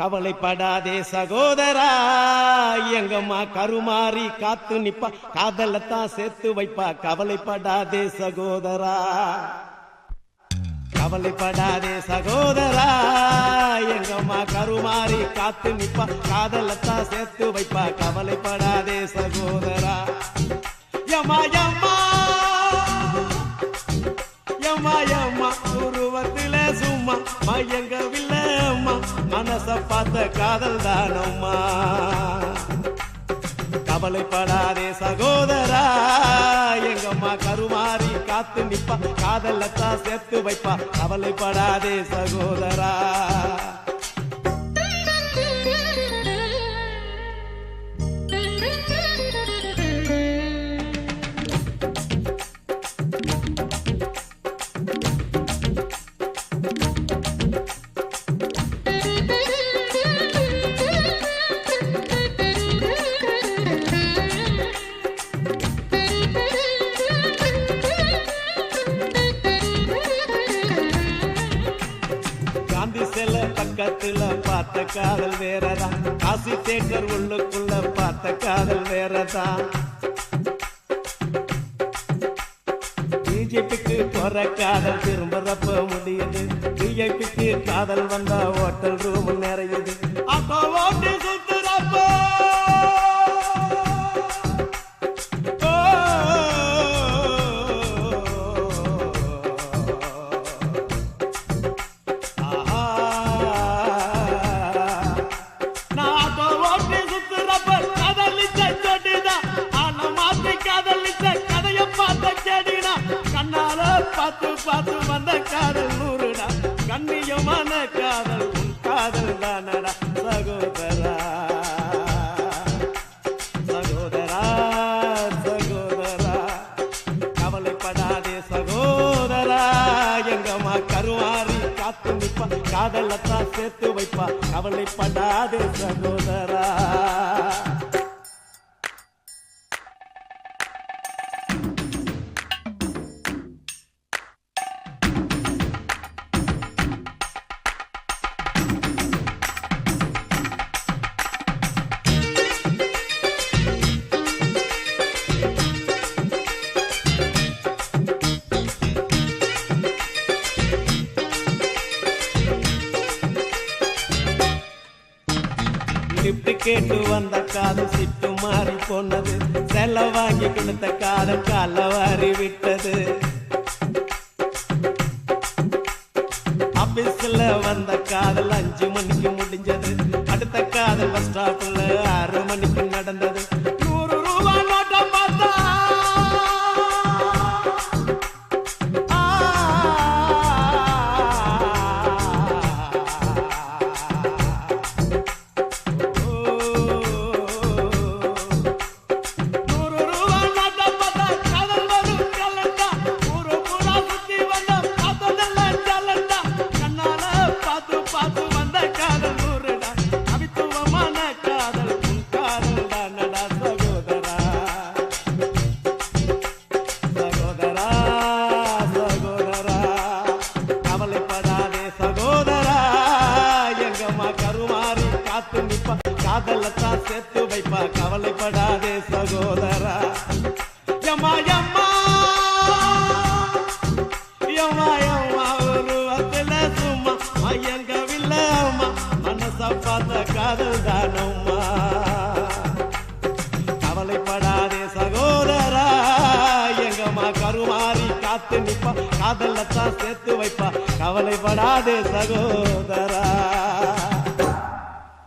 கவலைப்படாதே சகோதரா. எங்கம்மா கருமாறி காத்து நிப்பா. காதலத்தான் சேர்த்து வைப்பா. கவலைப்படாதே சகோதரா. கவலைப்படாதே சகோதரா. எங்கம்மா கருமாறி காத்து நிப்பா. காதலத்தான் சேர்த்து வைப்பா. கவலைப்படாதே சகோதரா. யமா யம்மா யமா யம்மா பார்த்த காதல் தானம்மா. கவலைப்படாதே சகோதரா எங்கம்மா கருமாறி காத்து நிப்பா காதலத்தா சேர்த்து வைப்பா. கவலைப்படாதே சகோதரா. பக்கத்துல பார்த்த காதல் வேறதான் காசி தேட்டர் உள்ளுக்குள்ள பார்த்த காதல் வேறதான் பிஜேபிக்கு போற காதல் திரும்புறப்ப முடியுது. பிஜேபிக்கு காதல் வந்தா ஹோட்டல் ரூம் நிறையுது. அப்ப பார்த்து பார்த்து வந்த காதல் நூறுடா கண்ணியமான காதல் உன் காதல் தானடா சகோதரா. சகோதரா சகோதரா. கவலைப்படாதே சகோதரா. எங்கம்மா கருவாரி காத்து நிற்பா காதலத்தான் சேர்த்து வைப்பா. கவலைப்படாதே சகோதரா. டிப்டு கேட்டு வந்த காது சிட்டு மாறி போனது. செல்ல வாங்கி கொடுத்த காதல் கால வாரி விட்டது. ஆபீஸ்ல வந்த காதல் அஞ்சு மணிக்கு காதலத்தான் சேர்த்து வைப்பா கவலைப்படாதே சகோதரா. யம்மா யம்மா யம்மா யம்மா உருவத்துல சும்மா மயங்கவில்லை அம்மா. மனச பார்த்த காதல் தானம்மா கவலைப்படாதே சகோதரா. எங்கம்மா கருமாறி காத்து நிப்பா காதலத்தான் சேர்த்து வைப்பா. கவலைப்படாதே சகோதரா.